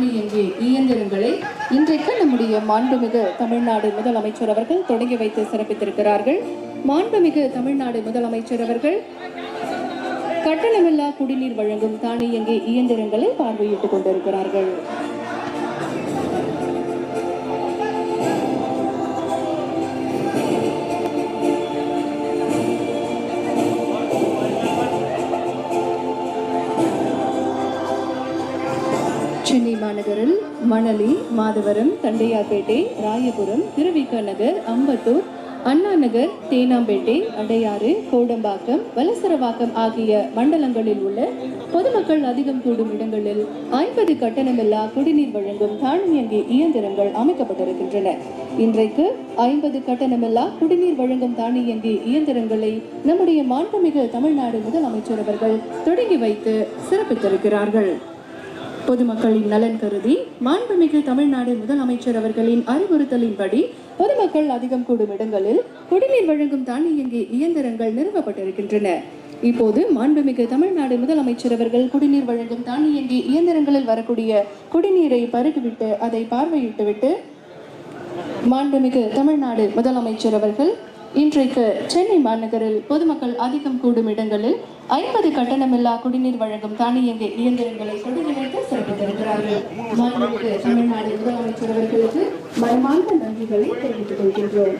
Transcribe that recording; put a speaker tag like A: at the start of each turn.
A: தானியங்கி இயந்திரங்களை? இன்றைக்கு நம்முடைய மாண்புமிகு தமிழ்நாடு முதலமைச்சர் அவர்கள் தொடங்கி வைத்து சிறப்பித்திருக்கிறார்கள். மாண்புமிகு தமிழ்நாடு முதலமைச்சர் அவர்கள் கட்டணமில்லா குடிநீர் வழங்கும் தானியங்கி இயந்திரங்களை பார்வையிட்டுக் கொண்டிருக்கிறார்கள். மாநகரில் மணலி மாதவரம் தண்டையார்பேட்டை ராயபுரம் திருவிக நகர் அம்பத்தூர் அண்ணா நகர் தேனாம்பேட்டை அடையாறு கோடம்பாக்கம் வலசரவாக்கம் ஆகிய மண்டலங்களில் உள்ள பொதுமக்கள் அதிகம் கூடும் இடங்களில் ஐம்பது கட்டணமில்லா குடிநீர் வழங்கும் தானியங்கி இயந்திரங்கள் அமைக்கப்பட்டிருக்கின்றன. இன்றைக்கு ஐம்பது கட்டணமில்லா குடிநீர் வழங்கும் தானியங்கி இயந்திரங்களை நம்முடைய மாண்புமிகு தமிழ்நாடு முதலமைச்சர் அவர்கள் தொடங்கி வைத்து சிறப்பித்திருக்கிறார்கள். பொதுமக்களின் நலன் கருதி மாண்புமிகு தமிழ்நாடு முதலமைச்சர் அவர்களின் அறிவுறுத்தலின்படி பொதுமக்கள் அதிகம் கூடும் இடங்களில் குடிநீர் வழங்கும் தானியங்கி இயந்திரங்கள் நிறுவப்பட்டிருக்கின்றன. இப்போது மாண்புமிகு தமிழ்நாடு முதலமைச்சர் அவர்கள் குடிநீர் வழங்கும் தானியங்கி இயந்திரங்களில் வரக்கூடிய குடிநீரை பருகிவிட்டு அதை பார்வையிட்டுவிட்டு மாண்புமிகு தமிழ்நாடு முதலமைச்சர் அவர்கள் இன்றைக்கு சென்னை மாநகரில் பொதுமக்கள் அதிகம் கூடும் இடங்களில் ஐம்பது கட்டணமில்லா குடிநீர் வழங்கும் தானியங்கி இயந்திரங்களை தொடங்கிவைத்து சிறப்பித்திருக்கிறார்கள். மாண்புமிகு தமிழ்நாடு முதலமைச்சர் அவர்களுக்கு மனமார்ந்த நன்றிகளை தெரிவித்துக் கொள்கின்றோம்.